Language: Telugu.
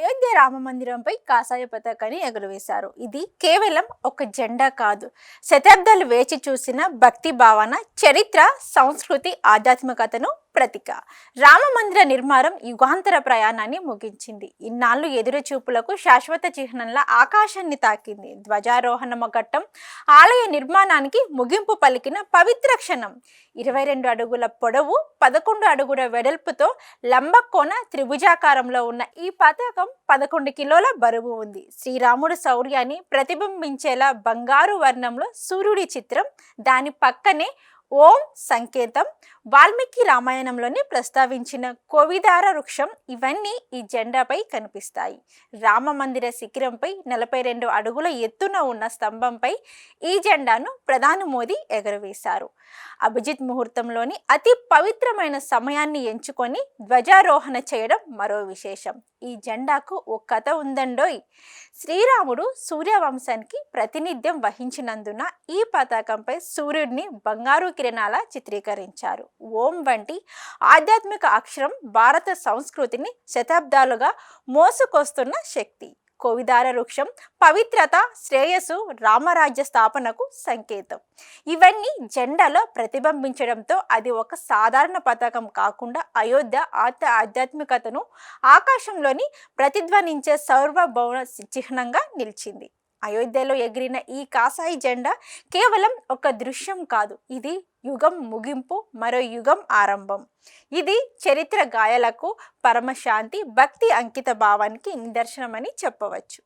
అయోధ్య రామ మందిరంపై కాషాయ పతాకాన్ని ఎగురవేశారు. ఇది కేవలం ఒక జెండా కాదు. శతాబ్దాలు వేచి చూసిన భక్తి భావన చరిత్ర సంస్కృతి ఆధ్యాత్మికతను ప్రతీక. రామ మందిర నిర్మాణం యుగాంతర ప్రయాణాన్ని ముగించింది. ఇన్నాళ్ళు ఎదురు చూపులకు శాశ్వత చిహ్నంలా ఆకాశాన్ని తాకింది. ధ్వజారోహణమ ఘట్టం ఆలయ నిర్మాణానికి ముగింపు పలికిన పవిత్ర క్షణం. ఇరవై రెండు అడుగుల పొడవు పదకొండు అడుగుల వెడల్పుతో లంబకోన త్రిభుజాకారంలో ఉన్న ఈ పతాకం పదకొండు కిలోల బరువు ఉంది. శ్రీరాముడు శౌర్యాన్ని ప్రతిబింబించేలా బంగారు వర్ణంలో సూర్యుడి చిత్రం దాని పక్కనే ఓం సంకేతం. వాల్మీకి రామాయణంలోని ప్రస్తావించిన కోవిదార వృక్షం ఇవన్నీ ఈ జెండాపై కనిపిస్తాయి. రామ మందిర శిఖరంపై నలభై రెండు అడుగుల ఎత్తున ఉన్న స్తంభంపై ఈ జెండాను ప్రధాని మోదీ ఎగరవేశారు. అభిజిత్ ముహూర్తంలోని అతి పవిత్రమైన సమయాన్ని ఎంచుకొని ధ్వజారోహణ చేయడం మరో విశేషం. ఈ జెండాకు ఓ కథ ఉందండోయ్. శ్రీరాముడు సూర్యవంశానికి ప్రాతినిధ్యం వహించినందున ఈ పతాకంపై సూర్యుడిని బంగారు కిరణాల చిత్రీకరించారు. ఓం వంటి ఆధ్యాత్మిక అక్షరం భారత సంస్కృతిని శతాబ్దాలుగా మోసుకొస్తున్న శక్తి. కోవిదార వృక్షం పవిత్రత శ్రేయస్సు రామరాజ్య స్థాపనకు సంకేతం. ఇవన్నీ జెండాలో ప్రతిబింబించడంతో అది ఒక సాధారణ పతాకం కాకుండా అయోధ్య ఆత్మ ఆధ్యాత్మికతను ఆకాశంలోని ప్రతిధ్వనించే సౌరభౌన చిహ్నంగా నిలిచింది. అయోధ్యలో ఎగిరిన ఈ కాసాయి జెండా కేవలం ఒక దృశ్యం కాదు. ఇది యుగం ముగింపు మరో యుగం ఆరంభం. ఇది చరిత్ర గాయాలకు పరమశాంతి భక్తి అంకిత భావానికి నిదర్శనమని చెప్పవచ్చు.